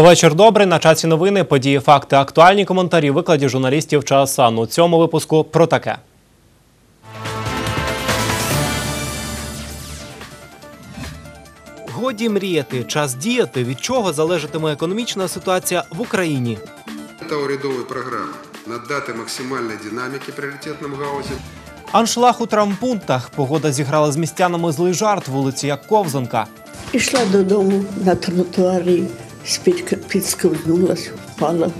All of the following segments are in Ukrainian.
Вечір добрий. На часі новини, події, факти, актуальні коментарі, викладі журналістів ЧАСАН. У цьому випуску про таке. Годі мріяти, час діяти. Від чого залежатиме економічна ситуація в Україні? Мета урядової програми надати максимальної динаміки пріоритетним галузям, Аншлаг у травмпунктах. Погода зіграла з містянами злий жарт вулиці як Ковзанка. Ішла додому на тротуарі, спідка- підсковзнулась, впала.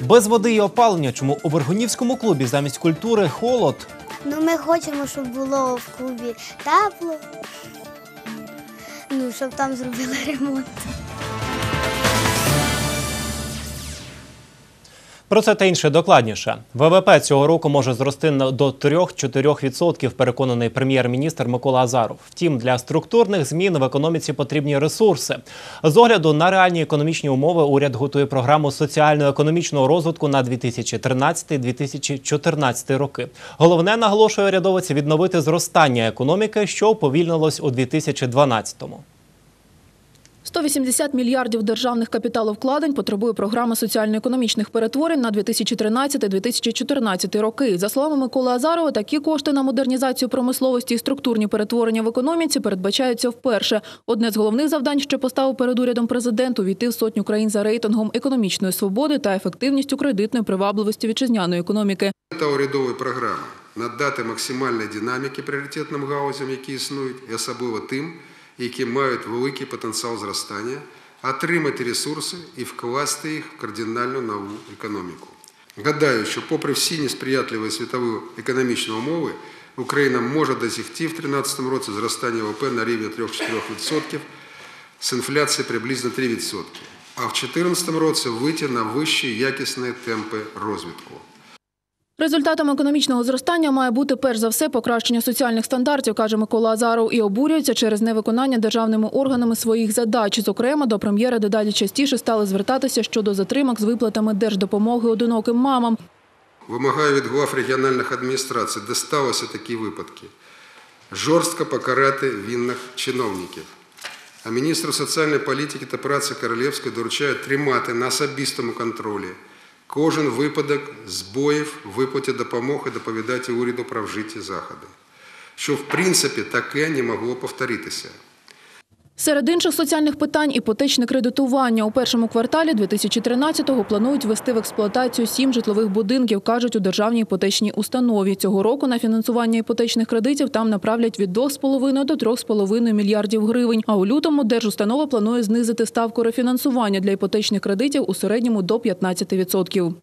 Без води і опалення. Чому у Вергунівському клубі замість культури холод? Ну, ми хочемо, щоб було в клубі тепло. Ну, щоб там зробили ремонт. Про це та інше докладніше. ВВП цього року може зрости до 3-4%, переконаний прем'єр-міністр Микола Азаров. Втім, для структурних змін в економіці потрібні ресурси. З огляду на реальні економічні умови уряд готує програму соціально-економічного розвитку на 2013-2014 роки. Головне наголошує урядовець відновити зростання економіки, що уповільнилось у 2012-му. 180 мільярдів державних капіталовкладень потребує програми соціально-економічних перетворень на 2013-2014 роки. За словами Миколи Азарова, такі кошти на модернізацію промисловості і структурні перетворення в економіці передбачаються вперше. Одне з головних завдань, що поставив перед урядом президент, увійти в сотню країн за рейтингом економічної свободи та ефективністю кредитної привабливості вітчизняної економіки. Мета урядової програми надати максимальної динаміки пріоритетним галузям, які існують, і особливо тим, які мають великий потенціал зростання, отримати ресурси і вкласти їх в кардинальну нову економіку. Гадаю, що попри всі несприятливі світові економічні умови, Україна може досягти в 2013 році зростання ВВП на рівні 3-4% з інфляцією приблизно 3%, а в 2014 році вийти на вищі якісні темпи розвитку. Результатом економічного зростання має бути перш за все покращення соціальних стандартів, каже Микола Азаров, і обурюється через невиконання державними органами своїх задач. Зокрема, до прем'єра дедалі частіше стали звертатися щодо затримок з виплатами держдопомоги одиноким мамам. Вимагаю від глав регіональних адміністрацій, де сталися такі випадки, жорстко покарати винних чиновників. А міністру соціальної політики та праці Королевської доручаю тримати на особистому контролі кожен випадок збоїв в виплаті допомоги доповідати уряду про вжиті заходи. Що, в принципі, таке не могло повторитися. Серед інших соціальних питань іпотечне кредитування. У першому кварталі 2013-го планують ввести в експлуатацію сім житлових будинків, кажуть у державній іпотечній установі. Цього року на фінансування іпотечних кредитів там направлять від 2,5 до 3,5 мільярдів гривень. А у лютому держустанова планує знизити ставку рефінансування для іпотечних кредитів у середньому до 15%.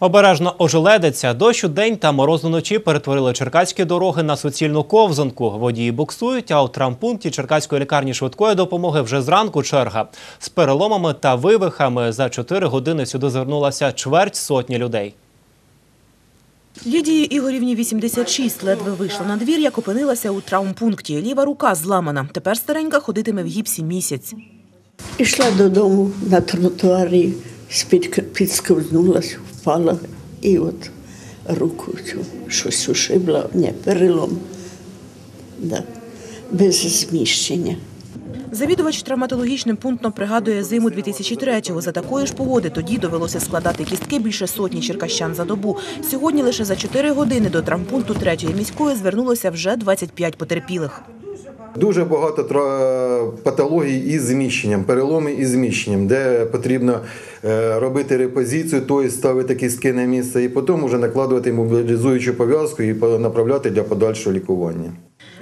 Обережно ожеледиться, дощ у день та мороз уночі перетворили черкаські дороги на суцільну ковзанку. Водії буксують, а у травмпункті Черкаської лікарні швидкої допомоги вже зранку черга. З переломами та вивихами за 4 години сюди звернулася чверть сотні людей. Лідії Ігорівні 86 ледве вийшла на двір, як опинилася у травмпункті. Ліва рука зламана. Тепер старенька ходитиме в гіпсі місяць. Ішла додому на тротуарі, підсковзнулась, впала і от руку щось ушибла, не, перелом. Да. Без зміщення. Завідувач травматологічним пунктом пригадує зиму 2003-го. За такої ж погоди тоді довелося складати кістки більше сотні черкащан за добу. Сьогодні лише за 4 години до травмпункту 3-ї міської звернулося вже 25 потерпілих. Дуже багато патологій із зміщенням, переломи із зміщенням, де потрібно е, робити репозицію, тобто ставити кістки на місце і потім вже накладувати мобілізуючу пов'язку і направляти для подальшого лікування.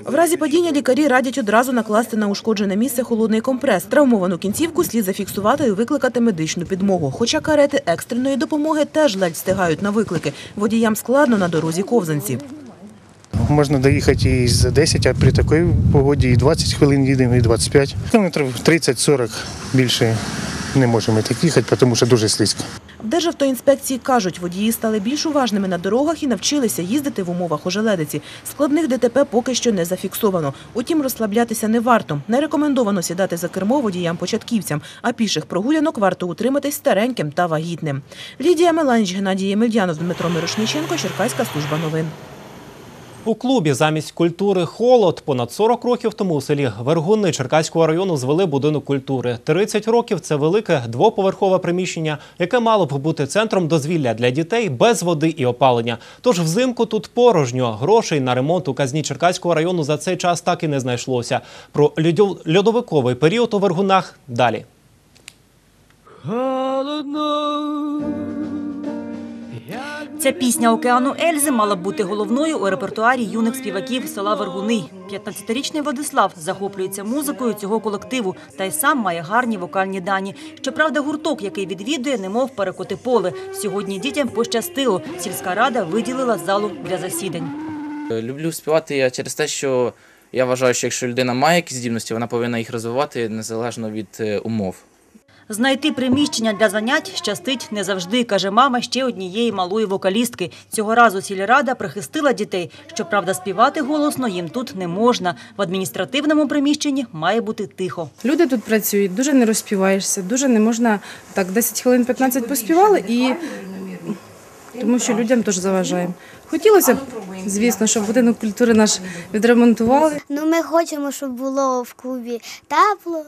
В разі падіння лікарі радять одразу накласти на ушкоджене місце холодний компрес. Травмовану кінцівку слід зафіксувати і викликати медичну підмогу. Хоча карети екстреної допомоги теж ледь встигають на виклики. Водіям складно на дорозі ковзанці. Можна доїхати і за 10, а при такій погоді і 20 хвилин їдемо, і 25. Кілометрів 30-40 більше не можемо так їхати, тому що дуже слизько. В Державтоінспекції кажуть, водії стали більш уважними на дорогах і навчилися їздити в умовах ожеледиці. Складних ДТП поки що не зафіксовано. Утім, розслаблятися не варто. Не рекомендовано сідати за кермо водіям-початківцям, а піших прогулянок варто утриматись стареньким та вагітним. Лідія Меланіч, Геннадій Ємельянов, Дмитро Мирошниченко, Черкаська служба новин. У клубі замість культури холод понад 40 років тому у селі Вергуни Черкаського району звели будинок культури. 30 років це велике двоповерхове приміщення, яке мало б бути центром дозвілля для дітей без води і опалення. Тож взимку тут порожньо. Грошей на ремонт у казні Черкаського району за цей час так і не знайшлося. Про льодов- льодовиковий період у Вергунах далі. Ця пісня океану Ельзи мала б бути головною у репертуарі юних співаків села Вергуни. 15-річний Владислав захоплюється музикою цього колективу та й сам має гарні вокальні дані. Щоправда, гурток, який відвідує, немов перекоти поле. Сьогодні дітям пощастило. Сільська рада виділила залу для засідань. Люблю співати я через те, що я вважаю, що якщо людина має якісь здібності, вона повинна їх розвивати незалежно від е, умов. Знайти приміщення для занять щастить не завжди, каже мама ще однієї малої вокалістки. Цього разу сільрада прихистила дітей. Щоправда, співати голосно їм тут не можна. В адміністративному приміщенні має бути тихо. Люди тут працюють, дуже не розпіваєшся, дуже не можна так 10 хвилин 15 поспівали і тому що людям теж заважаємо. Хотілося б, звісно, щоб будинок культури наш відремонтували. Ну, ми хочемо, щоб було в клубі тепло.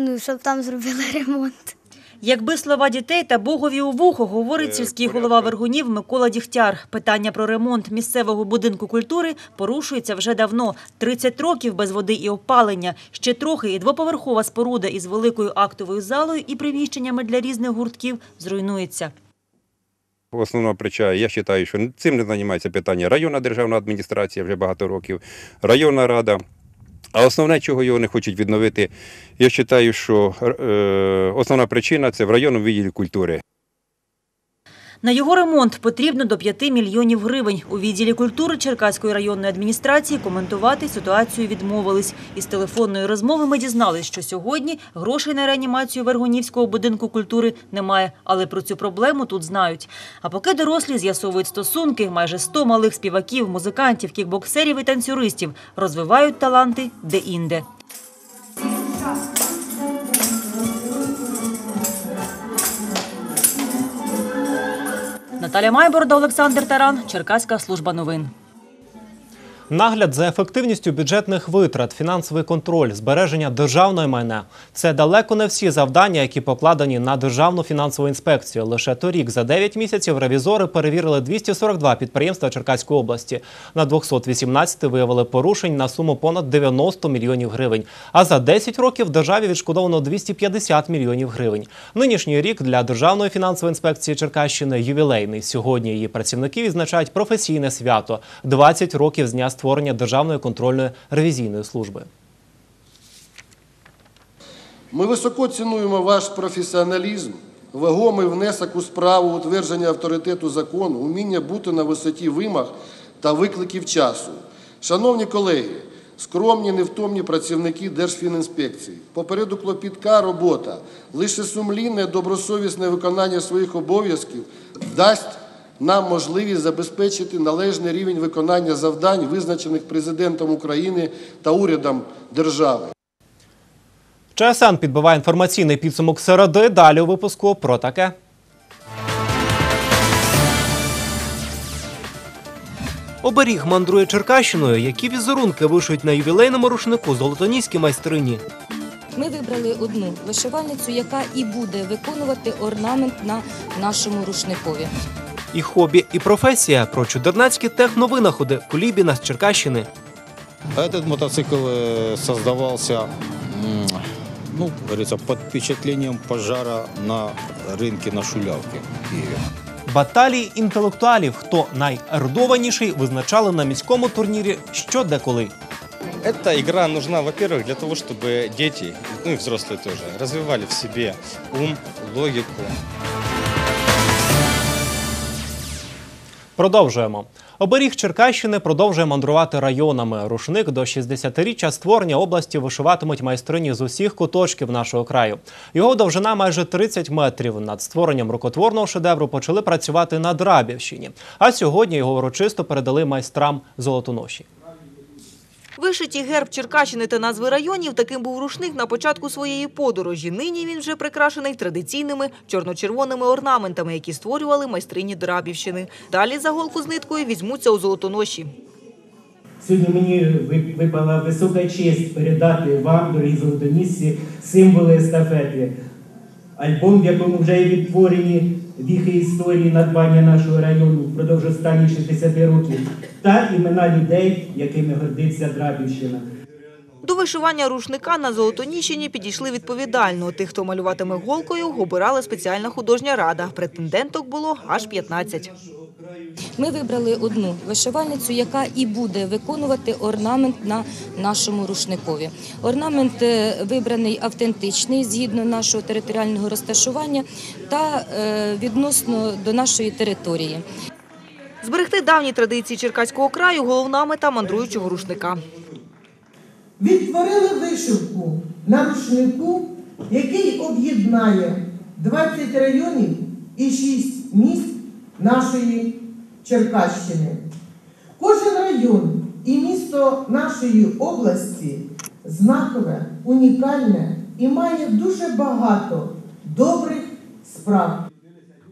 Ну, щоб там зробили ремонт. Якби слова дітей та богові у вухо, говорить сільський голова Вергунів Микола Дігтяр. Питання про ремонт місцевого будинку культури порушується вже давно. 30 років без води і опалення. Ще трохи і двоповерхова споруда із великою актовою залою і приміщеннями для різних гуртків зруйнується. Основна причина, я вважаю, що цим не займається питання районна державна адміністрація вже багато років, районна рада. А основне, чого його не хочуть відновити, я вважаю, що е, основна причина це в районному відділі культури. На його ремонт потрібно до 5 мільйонів гривень. У відділі культури Черкаської районної адміністрації коментувати ситуацію відмовились. Із телефонної розмови ми дізнались, що сьогодні грошей на реанімацію Вергунівського будинку культури немає, але про цю проблему тут знають. А поки дорослі з'ясовують стосунки, майже 100 малих співаків, музикантів, кікбоксерів і танцюристів розвивають таланти де-інде. Наталя Майборда, Олександр Таран, Черкаська служба новин. Нагляд за ефективністю бюджетних витрат, фінансовий контроль, збереження державної майна – це далеко не всі завдання, які покладені на Державну фінансову інспекцію. Лише торік за 9 місяців ревізори перевірили 242 підприємства Черкаської області. На 218 виявили порушень на суму понад 90 мільйонів гривень. А за 10 років державі відшкодовано 250 мільйонів гривень. Нинішній рік для Державної фінансової інспекції Черкащини ювілейний. Сьогодні її працівники відзначають професійне свято – 20 років з дня створення Державної контрольної ревізійної служби. Ми високо цінуємо ваш професіоналізм, вагомий внесок у справу утвердження авторитету закону, уміння бути на висоті вимог та викликів часу. Шановні колеги, скромні, невтомні працівники Держфінінспекції, попереду клопітка робота, лише сумлінне, добросовісне виконання своїх обов'язків дасть нам можливість забезпечити належний рівень виконання завдань, визначених президентом України та урядом держави. ЧСН підбиває інформаційний підсумок середи. Далі у випуску про таке. Оберіг мандрує Черкащиною, які візерунки вишують на ювілейному рушнику золотоніські майстрині. Ми вибрали одну вишивальницю, яка і буде виконувати орнамент на нашому рушникові І хобі, і професія про чудернацькі техновинаходи Кулібіна з Черкащини. Этот мотоцикл э, создавался, м, ну, говорится, под впечатлением пожара на рынке на Шулявке в Киеве. Баталії інтелектуалів, хто найерудованіший, визначали на міському турнірі що деколи. Эта игра нужна, во-первых, для того, чтобы дети, ну и взрослые тоже, развивали в себе ум, логику. Продовжуємо. Оберіг Черкащини продовжує мандрувати районами. Рушник до 60-річчя створення області вишиватимуть майстрині з усіх куточків нашого краю. Його довжина майже 30 метрів. Над створенням рукотворного шедевру почали працювати на Драбівщині. А сьогодні його урочисто передали майстрам золотоноші. Вишиті герб Черкащини та назви районів таким був рушник на початку своєї подорожі. Нині він вже прикрашений традиційними чорно-червоними орнаментами, які створювали майстрині Драбівщини. Далі за голку з ниткою візьмуться у золотоноші. Сьогодні мені випала висока честь передати вам, дорогі золотонісці, символи естафети. Альбом, в якому вже є відтворені віхи історії надбання нашого району впродовж останніх 60 років, та імена людей, якими гордиться Драбівщина. До вишивання рушника на Золотоніщині підійшли відповідально. Тих, хто малюватиме голкою, обирала спеціальна художня рада. Претенденток було аж 15. Ми вибрали одну вишивальницю, яка і буде виконувати орнамент на нашому рушникові. Орнамент е, вибраний автентичний згідно нашого територіального розташування та е, відносно до нашої території. Зберегти давні традиції Черкаського краю – головна мета мандруючого рушника. Відтворили вишивку на рушнику, який об'єднає 20 районів і 6 міст нашої Черкащини. Кожен район і місто нашої області знакове, унікальне і має дуже багато добрих справ.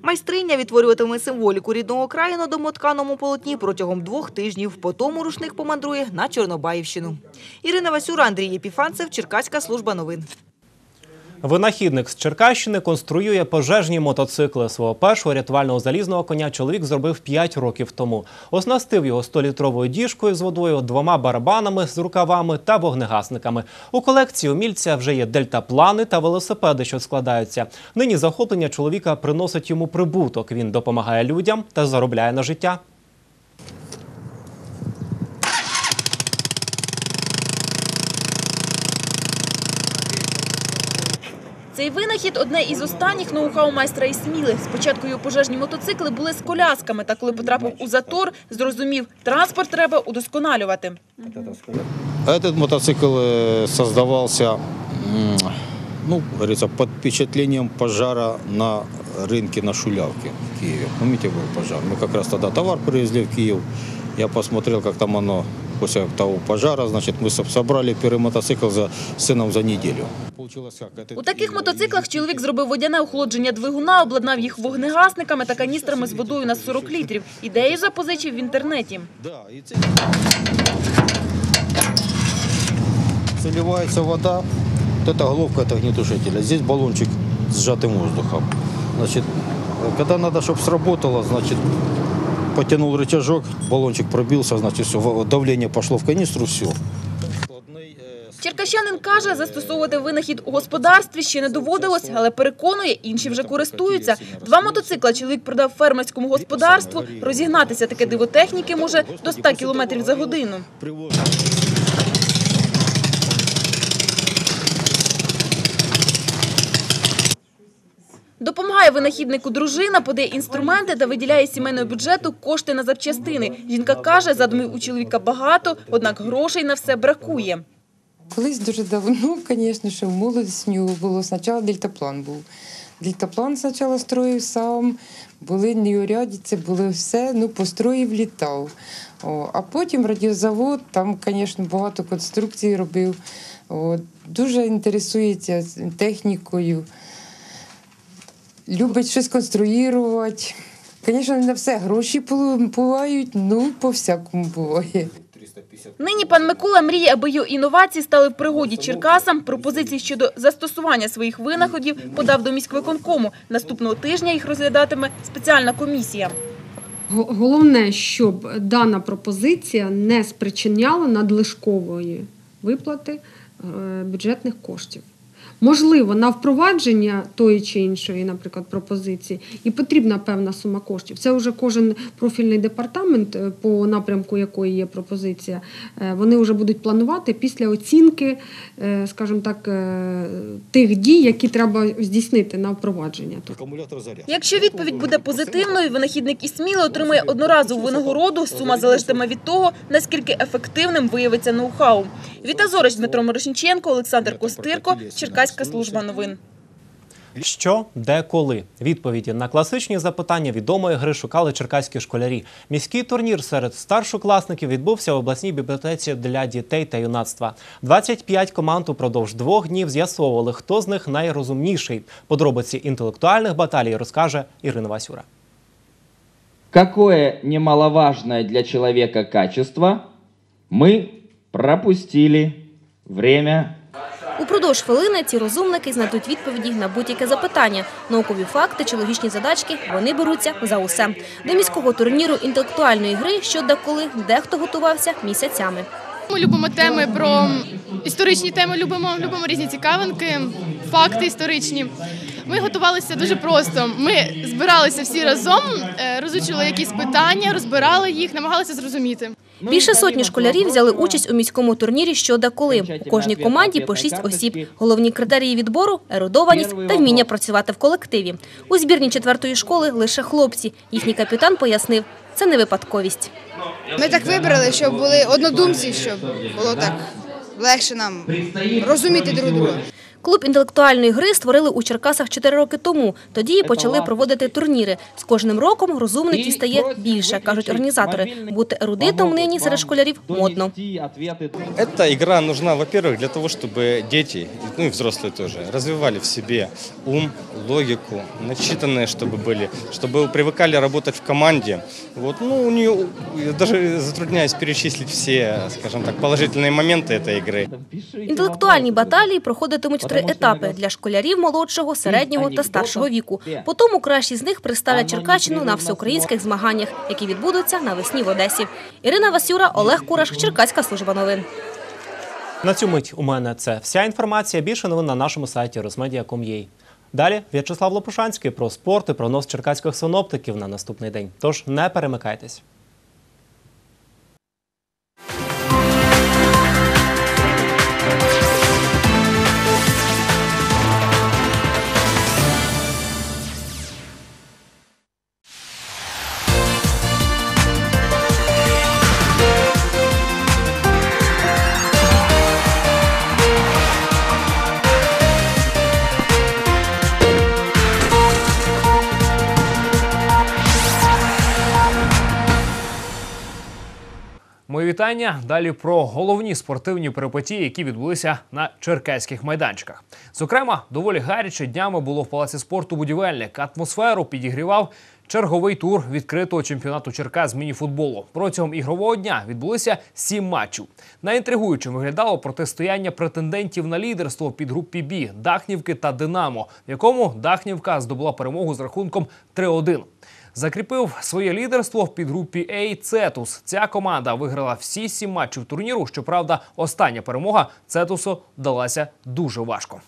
Майстриня відтворюватиме символіку рідного краю на домотканому полотні протягом двох тижнів. Потім рушник помандрує на Чорнобаївщину. Ірина Васюра, Андрій Єпіфанцев, Черкаська служба новин. Винахідник з Черкащини конструює пожежні мотоцикли. Свого першого рятувального залізного коня чоловік зробив 5 років тому. Оснастив його 100-літровою діжкою з водою, двома барабанами з рукавами та вогнегасниками. У колекції умільця вже є дельтаплани та велосипеди, що складаються. Нині захоплення чоловіка приносить йому прибуток. Він допомагає людям та заробляє на життя. Цей винахід одне із останніх ноу-хау майстра із Сміли. Спочатку його пожежні мотоцикли були з колясками, та коли потрапив у затор, зрозумів, транспорт треба удосконалювати. Этот мотоцикл э, создавался, м, ну, говорится, под впечатлением пожара на рынке на Шулявке в Киеве. Помните, был пожар? Мы как раз тогда товар привезли в Киев. Я посмотрел, как там оно после того пожара, значит, мы со- собрали первый мотоцикл за сыном за неделю. Получилось как? Это У таких мотоциклах чоловік зробив водяне охолодження двигуна, обладнав їх вогнегасниками та каністрами з водою на 40 літрів. Ідею запозичив в інтернеті. Заливается вода, вот эта головка это огнетушителя. Здесь баллончик с сжатым воздухом. Значит, э, когда надо, чтобы сработало, значит, потянул рычажок, баллончик пробился, значит, все, давление пошло в канистру, все. Черкащанин каже, застосовувати винахід у господарстві ще не доводилось, але переконує, інші вже користуються. Два мотоцикла чоловік продав фермерському господарству. Розігнатися таке диво техніки може до 100 км за годину. Допомагає винахіднику дружина, подає інструменти та виділяє сімейного бюджету кошти на запчастини. Жінка каже, задумів у чоловіка багато, однак грошей на все бракує. Колись дуже давно, звісно, ще в молодості було спочатку дельтаплан був. Дельтаплан спочатку строїв сам, були неуряді, це було все, ну, построїв, літав. О, а потім радіозавод, там, звісно, багато конструкцій робив. О, дуже інтересується технікою, любить щось конструювати. Звісно, не на все гроші бувають, ну, по-всякому буває. Нині пан Микола мріє, аби його інновації стали в пригоді Черкасам. Пропозиції щодо застосування своїх винаходів подав до міськвиконкому. Наступного тижня їх розглядатиме спеціальна комісія. Го- Головне, щоб дана пропозиція не спричиняла надлишкової виплати е, бюджетних коштів. Можливо, на впровадження тої чи іншої, наприклад, пропозиції, і потрібна певна сума коштів. Це вже кожен профільний департамент, е, по напрямку якої є пропозиція, е, вони вже будуть планувати після оцінки, е, скажімо так, тих дій, які треба здійснити на впровадження. Заряд. Якщо відповідь буде позитивною, винахідник із Сміли отримує одноразову винагороду. Сума залежатиме від того, наскільки ефективним виявиться ноу-хау. Віта Зорич, Дмитро Мирошниченко, Олександр Костирко, Черкаська служба новин. Що, де, коли? Відповіді на класичні запитання відомої гри шукали черкаські школярі. Міський турнір серед старшокласників відбувся в обласній бібліотеці для дітей та юнацтва. 25 команд упродовж двох днів з'ясовували, хто з них найрозумніший. Подробиці інтелектуальних баталій розкаже Ірина Васюра. Какое немаловажное для человека качество мы пропустили время Упродовж хвилини ці розумники знайдуть відповіді на будь-яке запитання. Наукові факти чи логічні задачки вони беруться за усе. До міського турніру інтелектуальної гри щодо коли дехто готувався місяцями. Ми любимо теми про історичні теми, любимо, любимо різні цікавинки, факти історичні. Ми готувалися дуже просто. Ми збиралися всі разом, е, розучили якісь питання, розбирали їх, намагалися зрозуміти. Більше сотні школярів взяли участь у міському турнірі що де коли. У кожній команді по шість осіб. Головні критерії відбору ерудованість та вміння працювати в колективі. У збірні четвертої школи лише хлопці. Їхній капітан пояснив, це не випадковість. Ми так вибрали, щоб були однодумці, щоб було так легше нам розуміти друг друга. Клуб інтелектуальної гри створили у Черкасах 4 роки тому. Тоді і почали проводити турніри. З кожним роком розумників стає більше, кажуть організатори. Бути ерудитом нині серед школярів модно. Эта игра нужна, во-первых, для того, чтобы дети, ну и взрослые тоже, развивали в себе ум, логику, начитанные, чтобы были, чтобы привыкали работать в команде. Вот, ну, у нее, я даже затрудняюсь перечислить все, скажем так, положительные моменты этой игры. Інтелектуальні баталії проходитимуть в три етапи для школярів молодшого, середнього та старшого віку. Потім кращі з них представлять Черкащину на всеукраїнських змаганнях, які відбудуться навесні в Одесі. Ірина Васюра, Олег Кураш, Черкаська служба новин. На цю мить у мене це вся інформація. Більше новин на нашому сайті rosmedia.com.ua. Далі В'ячеслав Лопушанський про спорт і прогноз черкаських синоптиків на наступний день. Тож не перемикайтесь. Вітання. Далі про головні спортивні перипетії, які відбулися на черкаських майданчиках. Зокрема, доволі гаряче днями було в палаці спорту будівельник. Атмосферу підігрівав черговий тур відкритого чемпіонату Черкас з мініфутболу. Протягом ігрового дня відбулися сім матчів. Найінтригуючим виглядало протистояння претендентів на лідерство під групі Бі Дахнівки та Динамо, в якому Дахнівка здобула перемогу з рахунком 3-1. Закріпив своє лідерство в підгрупі Ей Цетус. Ця команда виграла всі сім матчів турніру. Щоправда, остання перемога Цетусу далася дуже важко.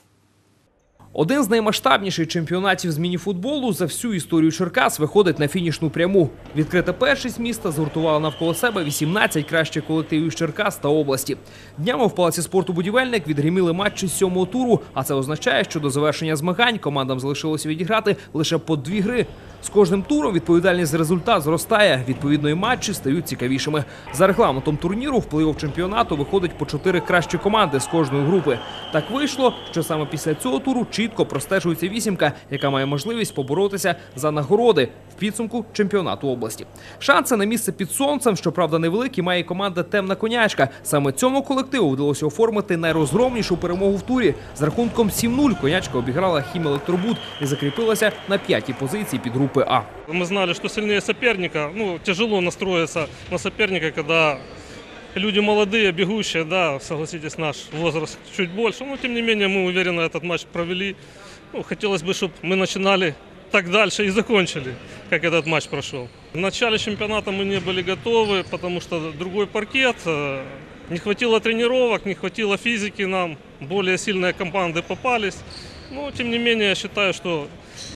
Один з наймасштабніших чемпіонатів з мініфутболу за всю історію Черкас виходить на фінішну пряму. Відкрита першість міста згуртувала навколо себе 18 кращих колективів з Черкас та області. Днями в палаці спорту будівельник відгриміли матчі сьомого туру. А це означає, що до завершення змагань командам залишилося відіграти лише по дві гри. З кожним туром відповідальність за результат зростає. Відповідно, і матчі стають цікавішими. За регламентом турніру в плей-офф чемпіонату виходить по чотири кращі команди з кожної групи. Так вийшло, що саме після цього туру чітко простежується вісімка, яка має можливість поборотися за нагороди в підсумку чемпіонату області. Шанси на місце під сонцем, щоправда, невеликі, має команда Темна конячка. Саме цьому колективу вдалося оформити найрозгромнішу перемогу в турі. З рахунком 7-0 конячка обіграла хімелектробут і закріпилася на п'ятій позиції під групи А. Мы знали, что сильнее соперника. Ну, тяжело настроиться на соперника, когда люди молодые, бегущие, да, согласитесь, наш возраст чуть больше. Но, тем не менее, мы уверенно этот матч провели. Ну, хотелось бы, чтобы мы начинали так дальше и закончили, как этот матч прошел. В начале чемпионата мы не были готовы, потому что другой паркет, э, не хватило тренировок, не хватило физики нам, более сильные команды попались. Но, тем не менее, я считаю, что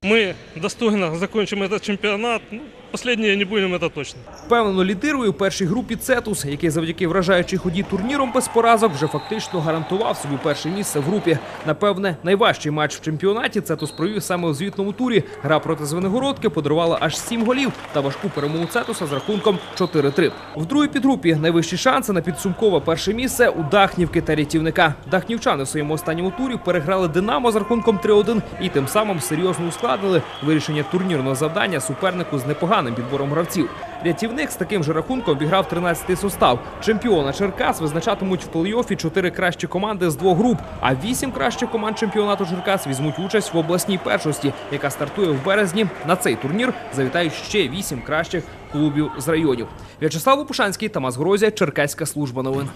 мы достойно закончим этот чемпионат. Ну, последние не будем, это точно. Впевнено лідирує у першій групі Цетус, який завдяки вражаючій ході турніром без поразок вже фактично гарантував собі перше місце в групі. Напевне, найважчий матч в чемпіонаті Цетус провів саме у звітному турі. Гра проти Звенигородки подарувала аж сім голів та важку перемогу Цетуса з рахунком 4-3. В другій підгрупі найвищі шанси на підсумкове перше місце у Дахнівки та рятівника. Дахнівчани в своєму останньому турі переграли Динамо з рахунком 3-1 і тим самим серйозно ускладнили вирішення турнірного завдання супернику з непоганим підбором гравців. Рятівник з таким же рахунком обіграв 13-й состав. Чемпіона Черкас визначатимуть в плей-оффі чотири кращі команди з двох груп, а вісім кращих команд чемпіонату Черкас візьмуть участь в обласній першості, яка стартує в березні. На цей турнір завітають ще вісім кращих клубів з районів. В'ячеслав Лопушанський, Тамас Грозя, Черкаська служба новин.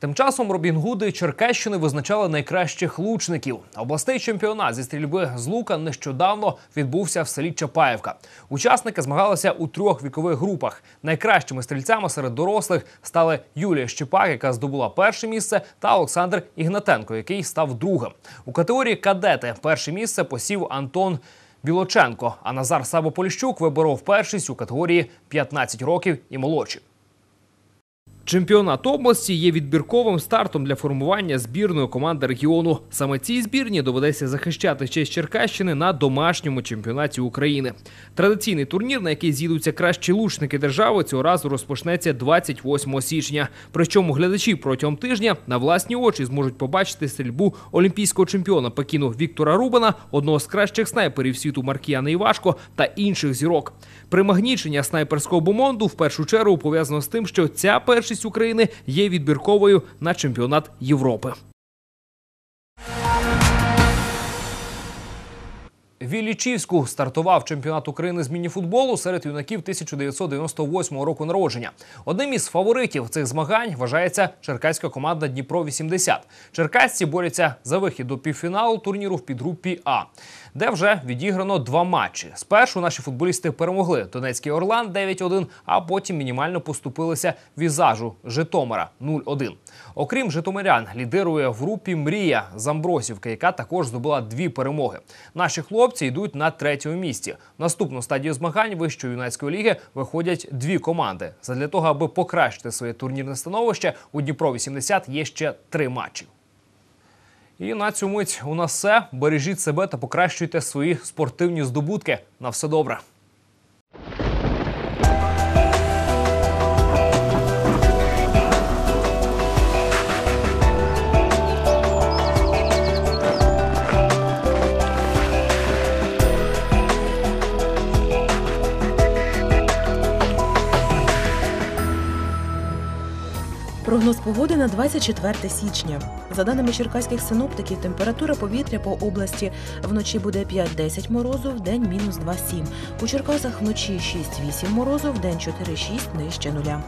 Тим часом Робін Гуди Черкащини визначали найкращих лучників. Обласний чемпіонат зі стрільби з лука нещодавно відбувся в селі Чапаєвка. Учасники змагалися у трьох вікових групах. Найкращими стрільцями серед дорослих стали Юлія Щепак, яка здобула перше місце, та Олександр Ігнатенко, який став другим. У категорії кадети перше місце посів Антон. Білоченко, а Назар Сабополіщук виборов першість у категорії 15 років і молодші. Чемпіонат області є відбірковим стартом для формування збірної команди регіону. Саме цій збірні доведеться захищати честь Черкащини на домашньому чемпіонаті України. Традиційний турнір, на який з'їдуться кращі лучники держави, цього разу розпочнеться 28 січня. Причому глядачі протягом тижня на власні очі зможуть побачити стрільбу олімпійського чемпіона Пекіну Віктора Рубана, одного з кращих снайперів світу Маркіяна Івашко та інших зірок. Примагнічення снайперського бомонду в першу чергу пов'язано з тим, що ця першість України є відбірковою на чемпіонат Європи. В Іллічівську стартував чемпіонат України з мініфутболу серед юнаків 1998 року народження. Одним із фаворитів цих змагань вважається черкаська команда Дніпро 80 Черкасці борються за вихід до півфіналу турніру в підгрупі А, де вже відіграно два матчі. Спершу наші футболісти перемогли Донецький Орлан 9-1, а потім мінімально поступилися візажу Житомира 0-1. Окрім Житомирян, лідирує в групі Мрія з Амбросівки, яка також здобула дві перемоги. Наші хлопці йдуть на третьому місці. Наступну стадію змагань вищої юнацької ліги виходять дві команди. Задля того, аби покращити своє турнірне становище, у Дніпро 80 є ще три матчі. І на цю мить у нас все. Бережіть себе та покращуйте свої спортивні здобутки. На все добре. Прогноз погоди на 24 січня. За даними черкаських синоптиків, температура повітря по області вночі буде 5-10 морозу, в день мінус 2-7. У Черкасах вночі 6-8 морозу, в день 4-6 нижче нуля.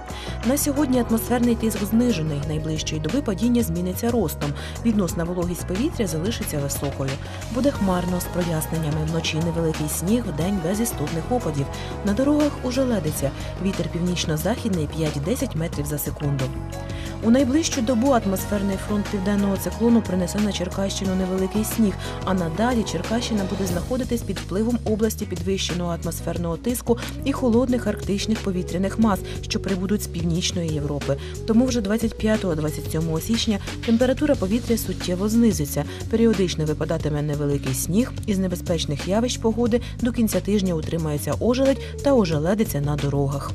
На сьогодні атмосферний тиск знижений. Найближчої доби падіння зміниться ростом. Відносна вологість повітря залишиться високою. Буде хмарно з проясненнями. Вночі невеликий сніг, в день без істотних опадів. На дорогах уже ледиться. Вітер північно-західний 5-10 метрів за секунду. У найближчу добу атмосферний фронт південного циклону принесе на Черкащину невеликий сніг, а надалі Черкащина буде знаходитись під впливом області підвищеного атмосферного тиску і холодних арктичних повітряних мас, що прибудуть з північної Європи. Тому вже 25-27 січня температура повітря суттєво знизиться. Періодично випадатиме невеликий сніг. Із небезпечних явищ погоди до кінця тижня утримається ожеледь та ожеледиться на дорогах.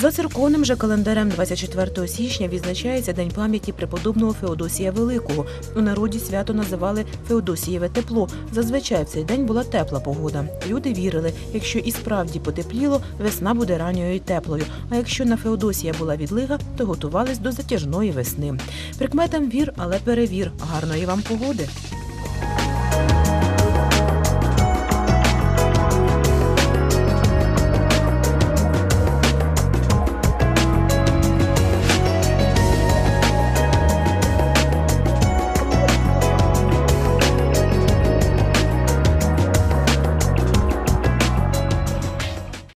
За церковним же календарем 24 січня відзначається День пам'яті преподобного Феодосія Великого. У народі свято називали Феодосієве тепло. Зазвичай в цей день була тепла погода. Люди вірили, якщо і справді потепліло, весна буде ранньою і теплою. А якщо на Феодосія була відлига, то готувались до затяжної весни. Прикметам вір, але перевір. Гарної вам погоди.